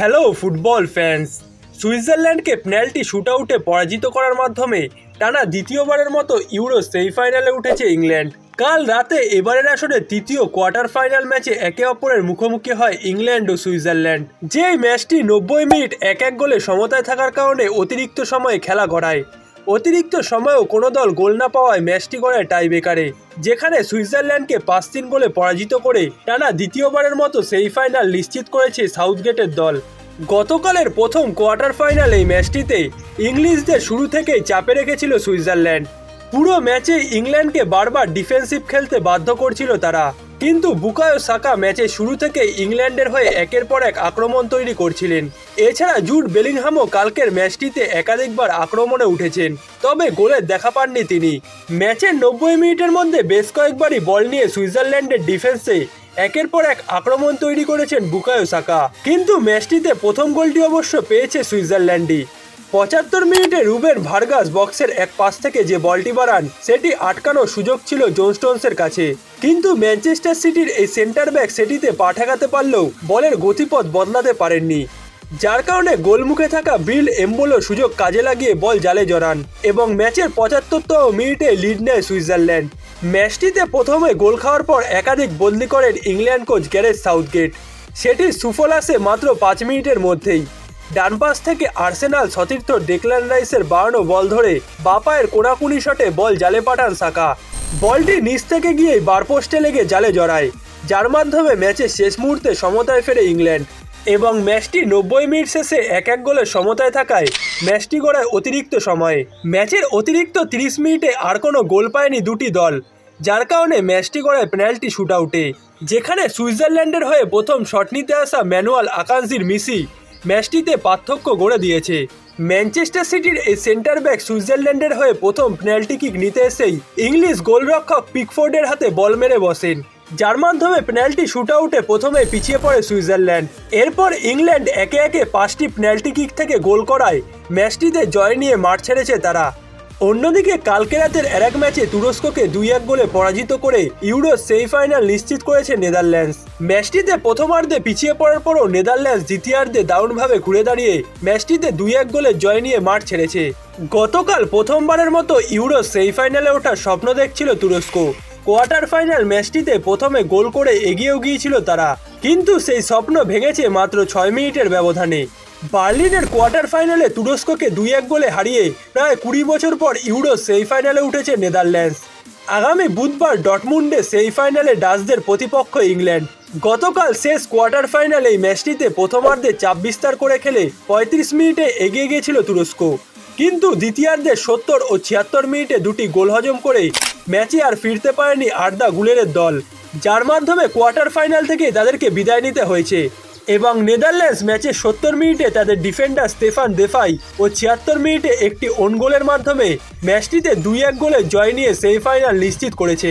Hello football fans সুইজারল্যান্ডকে penalty শুটআউটে পরাজিত করার মাধ্যমে টানা দ্বিতীয়বারের মতো ইউরো সেমিফাইনালে উঠেছে ইংল্যান্ড। কাল রাতে এবারের আসরে তৃতীয় কোয়ার্টার ফাইনাল ম্যাচে একে অপরের মুখোমুখি হয় ইংল্যান্ড ও সুইজারল্যান্ড। যেই ম্যাচটি নব্বই মিনিট এক এক গোলে সমতায় থাকার কারণে অতিরিক্ত সময়ে খেলা গড়ায়। অতিরিক্ত সময়েও কোনো দল গোল না পাওয়ায় ম্যাচটি গড়ায় টাই বেকারে যেখানে সুইজারল্যান্ডকে পাঁচ তিন গোলে পরাজিত করে টানা দ্বিতীয়বারের মতো সেমিফাইনাল নিশ্চিত করেছে সাউথগেটের দল। গতকালের প্রথম কোয়ার্টার ফাইনাল এই ম্যাচটিতে ইংলিশদের শুরু থেকেই চাপে রেখেছিল সুইজারল্যান্ড। পুরো ম্যাচে ইংল্যান্ডকে বারবার ডিফেন্সিভ খেলতে বাধ্য করছিল তারা। কিন্তু বুকায়ো সাকা ম্যাচের শুরু থেকে ইংল্যান্ডের হয়ে একের পর এক আক্রমণ তৈরি করছিলেন। এছাড়া জুট বেলিংহামও কালকের ম্যাচটিতে একাধিকবার আক্রমণে উঠেছেন, তবে গোলের দেখা পাননি তিনি। ম্যাচের নব্বই মিনিটের মধ্যে বেশ কয়েকবারই বল নিয়ে সুইজারল্যান্ডের ডিফেন্সে একের পর এক আক্রমণ তৈরি করেছেন বুকায়ো সাকা। কিন্তু ম্যাচটিতে প্রথম গোলটি অবশ্য পেয়েছে সুইজারল্যান্ডই। পঁচাত্তর মিনিটে রুবেন ভার্গাস বক্সের এক পাশ থেকে যে বলটি বাড়ান, সেটি আটকানোর সুযোগ ছিল জোনস্টোনসের কাছে। কিন্তু ম্যানচেস্টার সিটির এই সেন্টার ব্যাক সেটিতে পা ঠেকাতে পারলেও বলের গতিপথ বদলাতে পারেননি। যার কারণে গোলমুখে থাকা বিল এম্বোলো সুযোগ কাজে লাগিয়ে বল জালে জড়ান এবং ম্যাচের পঁচাত্তরতম মিনিটে লিড নেয় সুইজারল্যান্ড। ম্যাচটিতে প্রথমে গোল খাওয়ার পর একাধিক বদলি করেন ইংল্যান্ড কোচ গ্যারেজ সাউথগেট। সেটি সুফল আসে মাত্র পাঁচ মিনিটের মধ্যেই। ডান পাশ থেকে আর্সেনাল সতীর্থ ডেকলান রাইসের বাড়ানো বল ধরে বাপায়ের কোনাকুনি শটে বল জালে পাঠান সাকা। বলটি নিচ থেকে গিয়েই বারপোস্টে লেগে জালে জড়ায়। যার মাধ্যমে ম্যাচের শেষ মুহূর্তে সমতায় ফেরে ইংল্যান্ড। এবং ম্যাচটি নব্বই মিনিট শেষে এক এক গোলে সমতায় থাকায় ম্যাচটি গড়ায় অতিরিক্ত সময়ে। ম্যাচের অতিরিক্ত তিরিশ মিনিটে আর কোনো গোল পায়নি দুটি দল। যার কারণে ম্যাচটি গড়ায় পেনাল্টি শুটআউটে যেখানে সুইজারল্যান্ডের হয়ে প্রথম শট নিতে আসা ম্যানুয়াল আকাঙ্ক্ষির মিসি ম্যাচটিতে পার্থক্য গড়ে দিয়েছে। ম্যানচেস্টার সিটির এই সেন্টার ব্যাক সুইজারল্যান্ডের হয়ে প্রথম পেনাল্টি কিক নিতে এসেই ইংলিশ গোলরক্ষক পিকফোর্ডের হাতে বল মেরে বসেন। যার মাধ্যমে পেনাল্টি শুট আউটে প্রথমে পিছিয়ে পড়ে সুইজারল্যান্ড। এরপর ইংল্যান্ড একে একে পাঁচটি পেনাল্টি কিক থেকে গোল করায় ম্যাচটিতে জয় নিয়ে মাঠ ছেড়েছে তারা। অন্যদিকে, কালকে রাতের এক ম্যাচে তুরস্ককে দুই এক গোলে পরাজিত করে ইউরো সেমিফাইনাল নিশ্চিত করেছে নেদারল্যান্ডস। ম্যাচটিতে প্রথমার্ধে পিছিয়ে পড়ার পরও নেদারল্যান্ডস দ্বিতীয়ার্ধে দারুণভাবে ঘুরে দাঁড়িয়ে ম্যাচটিতে দুই এক গোলে জয় নিয়ে মাঠ ছেড়েছে। গতকাল প্রথমবারের মতো ইউরো সেমিফাইনালে ওঠার স্বপ্ন দেখছিল তুরস্ক। কোয়ার্টার ফাইনাল ম্যাচটিতে প্রথমে গোল করে এগিয়েও গিয়েছিল তারা। কিন্তু সেই স্বপ্ন ভেঙেছে মাত্র ছয় মিনিটের ব্যবধানে। বার্লিনের কোয়ার্টার ফাইনালে তুরস্ককে দুই এক গোলে হারিয়ে প্রায় কুড়ি বছর পর ইউরো সেই ফাইনালে উঠেছে নেদারল্যান্ডস। আগামী বুধবার ডটমুন্ডে সেই ফাইনালে ডাচদের প্রতিপক্ষ ইংল্যান্ড। গতকাল শেষ কোয়ার্টার ফাইনালে এই ম্যাচটিতে প্রথমার্ধে চাপ বিস্তার করে খেলে পঁয়ত্রিশ মিনিটে এগিয়ে গিয়েছিল তুরস্ক। কিন্তু দ্বিতীয়ার্ধে সত্তর ও ছিয়াত্তর মিনিটে দুটি গোল হজম করে ম্যাচে আর ফিরতে পারেনি আর্দা গুলেরের দল। যার মাধ্যমে কোয়ার্টার ফাইনাল থেকে তাদেরকে বিদায় নিতে হয়েছে। এবং নেদারল্যান্ডস ম্যাচে সত্তর মিনিটে তাদের ডিফেন্ডার স্টেফান দেফাই ও ছিয়াত্তর মিনিটে একটি অন গোলের মাধ্যমে ম্যাচটিতে দুই এক গোলে জয় নিয়ে সেমিফাইনাল নিশ্চিত করেছে।